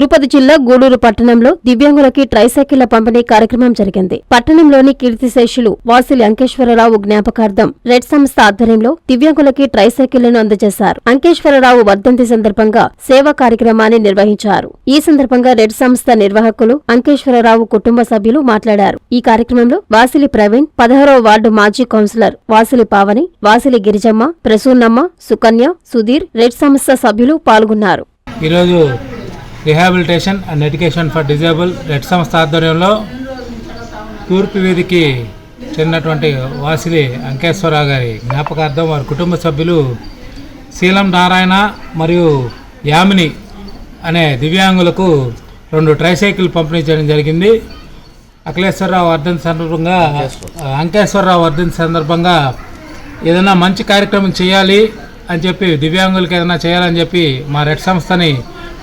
తిరుపతి జిల్లా గూడూరు పట్టణంలో దివ్యాంగులకి ట్రైసైకిళ్ళ పంపిణీ కార్యక్రమం జరిగింది. పట్టణంలోని కీర్తిశేషులు వాసిలి అంకేశ్వరరావు జ్ఞాపకార్థం రెడ్ సంస్థ ఆధ్వర్యంలో దివ్యాంగులకి ట్రైసైకిళ్ళను అందజేశారు. అంకేశ్వరరావు వర్ధంతి సందర్భంగా సేవా కార్యక్రమాన్ని నిర్వహించారు. ఈ సందర్భంగా రెడ్ సంస్థ నిర్వాహకులు అంకేశ్వరరావు కుటుంబ సభ్యులు మాట్లాడారు. ఈ కార్యక్రమంలో వాసిలి ప్రవీణ్ పదహారవ వార్డు మాజీ కౌన్సిలర్ వాసిలి పావని వాసిలి గిరిజమ్మ ప్రసూన్నమ్మ సుకన్య సుధీర్ రెడ్ సంస్థ సభ్యులు పాల్గొన్నారు. ఈరోజు rehabilitation and education for disable Red సంస్థ ఆధ్వర్యంలో తూర్పు వీధికి చెందినటువంటి వాసిలి అంకేశ్వరరావు గారి జ్ఞాపకార్థం వారి కుటుంబ సభ్యులు శీలం నారాయణ మరియు యామిని అనే దివ్యాంగులకు రెండు ట్రైసైకిల్ పంపిణీ చేయడం జరిగింది. అఖిలేశ్వరరావు వర్ధంతి సందర్భంగా అంకేశ్వరరావు. వర్ధంతి సందర్భంగా ఏదైనా మంచి కార్యక్రమం చేయాలి అని చెప్పి దివ్యాంగులకు ఏదైనా చేయాలని చెప్పి మా రెడ్ సంస్థని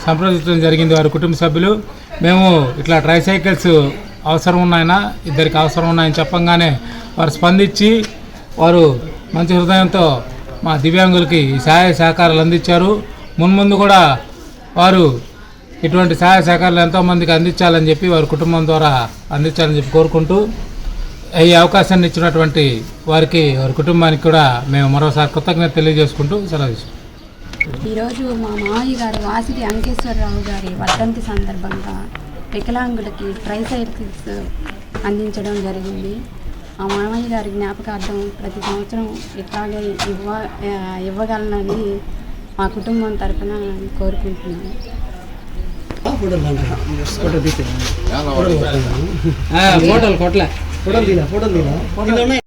సంప్రదించడం జరిగింది వారి కుటుంబ సభ్యులు. మేము ఇట్లా ట్రైసైకిల్స్ అవసరం ఉన్నాయనా? ఇద్దరికి అవసరం ఉన్నాయని చెప్పంగానే వారు స్పందించి వారు మంచి హృదయంతో మా దివ్యాంగులకి ఈ సహాయ సహకారాలు అందించారు. మున్ముందు కూడా వారు ఇటువంటి సహాయ సహకారాలు ఎంతోమందికి అందించాలని చెప్పి వారి కుటుంబం ద్వారా అందించాలని చెప్పి కోరుకుంటూ ఈ అవకాశాన్ని ఇచ్చినటువంటి వారికి వారి కుటుంబానికి కూడా మేము మరోసారి కృతజ్ఞత తెలియజేసుకుంటూ సెలవు ఈరోజు మా మామయ్య గారు వాసిటి అంకేశ్వరరావు గారి వర్ధంతి సందర్భంగా వికలాంగులకి ట్రైసైకిల్స్ అందించడం జరిగింది. మా మామయ్య గారి జ్ఞాపకార్థం ప్రతి సంవత్సరం ఇట్లాగే ఇవ్వ ఆ, ఇవ్వగలనని మా కుటుంబం తరఫున కోరుకుంటున్నాను. ఫోటోలు ಫೋಟೋ ಫೋಟೋ